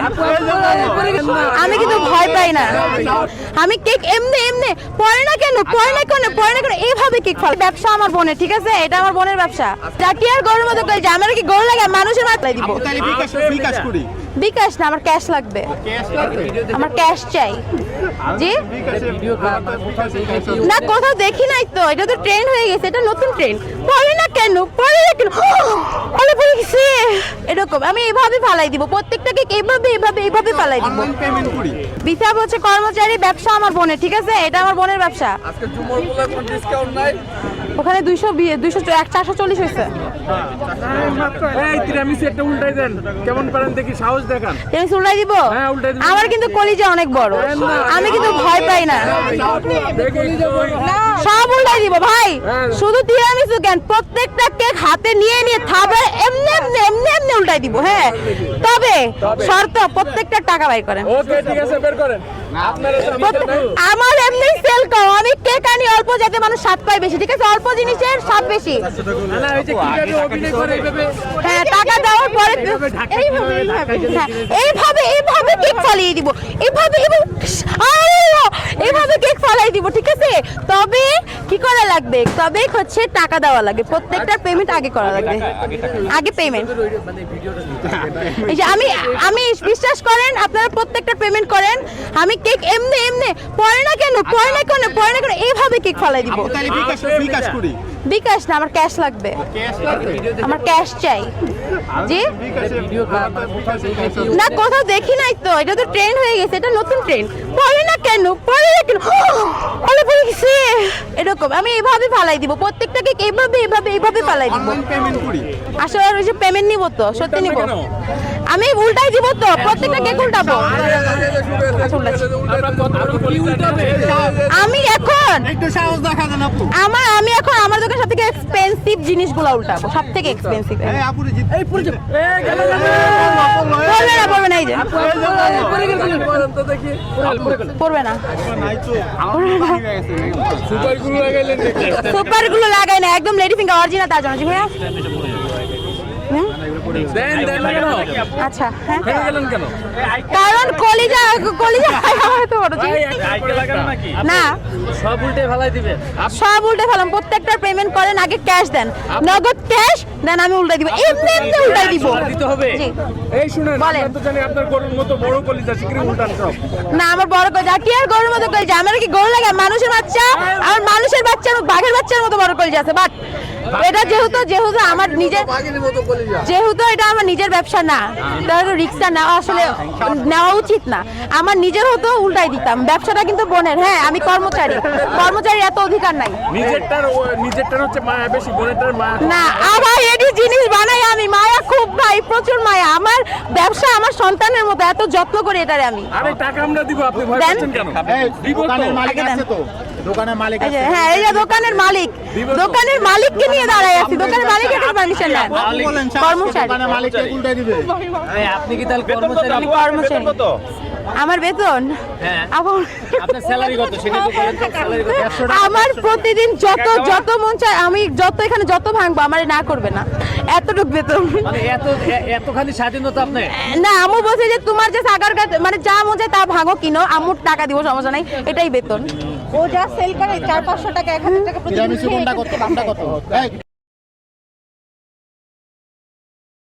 acuerdo. আমি কিন্তু ভয় পাই না। আমি কেক এমনি এমনি পড়ে না কেন পড়ে না কেন পড়ে না কেন এইভাবে কেক ফল ব্যবসা আমার বোনের ঠিক আছে? এটা আমার বোনের ব্যবসা। জাতি গরুর মতো করে যে আমার কি গরু লাগে মানুষের মাথায় দিব। তাহলে বিকাশ বিকাশ করি বিকাশ না আমার ক্যাশ লাগবে। আমার ক্যাশ চাই। জি? না কোথাও দেখি নাই তো এটা তো ট্রেন্ড হয়ে গেছে এটা নতুন ট্রেন্ড পড়ে না কেন পড়ে না কেন পড়ে পড়ে গেছে। এরকম আমি এইভাবে ফালাই দিব প্রত্যেকটাকে এইভাবে এইভাবে এইভাবে ফালাই দিব। অনলাইন পেমেন্ট করি। বিশাপ হচ্ছে কর্মচারী ব্যবসা আমার বোনের ঠিক আছে? এটা আমার বোনের ব্যবসা। আজকে জুমর বলে কোনো ডিসকাউন্ট নাই। ওখানে দুইশো দুইশো এক চারশো চল্লিশ এই তিরামিসি একটা উল্টাই দেন। কেমন পারেন দেখি সাহস দেখান। উল্টাই দিব? হ্যাঁ, উল্টাই দিব। আমার কিন্তু কলিজা অনেক বড়। আমি কিন্তু ভয় পাই না। সব উল্টাই দিব ভাই? হ্যাঁ। শুধু তিরামিসু কেন? প্রত্যেকটা কেক হাতে নিয়ে নিয়ে থাবে এমনি এমনি এমনি এমনি উল্টাই দিব হ্যাঁ? তবে শর্ত প্রত্যেকটা টাকা বাই করেন। ওকে ঠিক আছে বের করেন। আমার এমনি সেল কম। আমি কেক আনি অল্প যাতে মানুষ স্বাদ পায় বেশি ঠিক আছে? অল্প জিনিসের স্বাদ বেশি। না না এই যে কীভাবে অভিনয় করে এইভাবে হ্যাঁ টাকা দেওয়ার পরে এইভাবে এইভাবে দিয়ে হ্যাঁ, কেক ফালিয়ে দিব। এইভাবে আল্লাহ! এইভাবে কেক ফালাই দিব ঠিক আছে? তবে কি করা লাগবে? তবে হচ্ছে টাকা দেওয়া লাগে। প্রত্যেকটা পেমেন্ট আগে করা লাগবে আগে পেমেন্ট এই যে আমি আমি বিশ্বাস করেন আপনারা প্রত্যেকটা পেমেন্ট করেন। আমি কেক এমনি এমনি পড়ে না কেন পড়ে না কেন পড়ে না কেন এইভাবে কেক ফালাই দিব। বিকাশ বিকাশ করি। বিকাশ না আমার ক্যাশ লাগবে। আমার ক্যাশ চাই। জি? না কোথাও দেখি নাই তো এটা তো ট্রেন্ড হয়ে গেছে এটা নতুন ট্রেন্ড পড়ে না কেন পড়ে না কেন পড়ে পড়ে গেছে। এরকম আমি এইভাবে ফালাই দিব প্রত্যেকটাকে এইভাবে এইভাবে এইভাবে ফালাই দিব। অনলাইন পেমেন্ট করি? আসলে আর ওই যে পেমেন্ট নিব তো সত্যি নিব। আমি উল্টাই দিব তো প্রত্যেকটা কেক উল্টাবো। আমি এখন একটু সাহস দেখা দেন আপু। আমার আমি এখন আমার দোকান সবথেকে এক্সপেন্সিভ জিনিসগুলো উল্টাবো সব থেকে এক্সপেন্সিভ এই আপুরে জিত এই পুরো এই গেল গেল পড়বে না পড়বে না এই যে পড়বে না। সুপারগুলো লাগাই না একদম লেডি ফিঙ্গার অরিজিনাল তার জন্য। আচ্ছা হ্যাঁ। কারণ কলিজা কলিজা আমার তো বড় জি। ভাই একটা লাগান নাকি? না। সব উল্টে ফেলাই দিবেন। সব উল্টে ফেলাম। প্রত্যেকটার পেমেন্ট করেন আগে ক্যাশ দেন। নগদ ক্যাশ দেন আমি দিব। এমনি এমনি উল্টাই দিব। দিতে হবে। এই শুনেন বলেন। তো জানি আপনার গরুর মতো বড় কলিজা শিকরি উল্টান সব। না আমার বড় কলিজা। কি আর গরুর মতো কলিজা? আমার কি গরু লাগে? মানুষের বাচ্চা? বাচ্চার বাঘের বাচ্চার মতো বড় কলিজা আছে বাট এটা যেহেতু যেহেতু আমার নিজের বাগিনীর মতো কলিজা। যেহেতু এটা আমার নিজের ব্যবসা না তাহলে রিক্সটা নেওয়া আসলে নেওয়া উচিত না। আমার নিজের হতো উল্টাই দিতাম ব্যবসাটা কিন্তু বোনের হ্যাঁ আমি কর্মচারী। কর্মচারী এত অধিকার নাই। নিজেরটার নিজেরটার হচ্ছে মায়া বেশি বোনেরটার মায়া না আবার এটি জিনিস বানাই আমি মায়া খুব ভাই প্রচুর মায়া। আমার ব্যবসা আমার সন্তানের মতো এত যত্ন করে এটারে আমি। আরে টাকা আমরা দিব আপনি ভয় পাচ্ছেন কেন? এই দোকানের মালিক আছে তো। দোকানের মালিক আছে। হ্যাঁ এই যে দোকানের মালিক। দোকানের মালিককে নিয়ে দাঁড়ায় আছি। দোকানের মালিক এটা পারমিশন নেন। কর্মচারী। দোকানের মালিক কে উল্টাই দিবে। আপনি কি তাহলে কর্মচারী। কর্মচারী। আমার বেতন? হ্যাঁ। আমার আপনার স্যালারি কত? সেটা তো বলেন তো স্যালারি কত? আমার প্রতিদিন যত যত মন চায় আমি যত এখানে যত ভাঙবো আমার না করবে না। এতটুক বেতন। মানে এত এতখানি স্বাধীনতা আপনি না আমু বলছে যে তোমার যে সাগার কাছে মানে যা মন চায় তা ভাঙো কিনো। আমুর টাকা দিব সমস্যা নাই এটাই বেতন। ও যা সেল করে চার পাঁচশো টাকা এক হাজার টাকা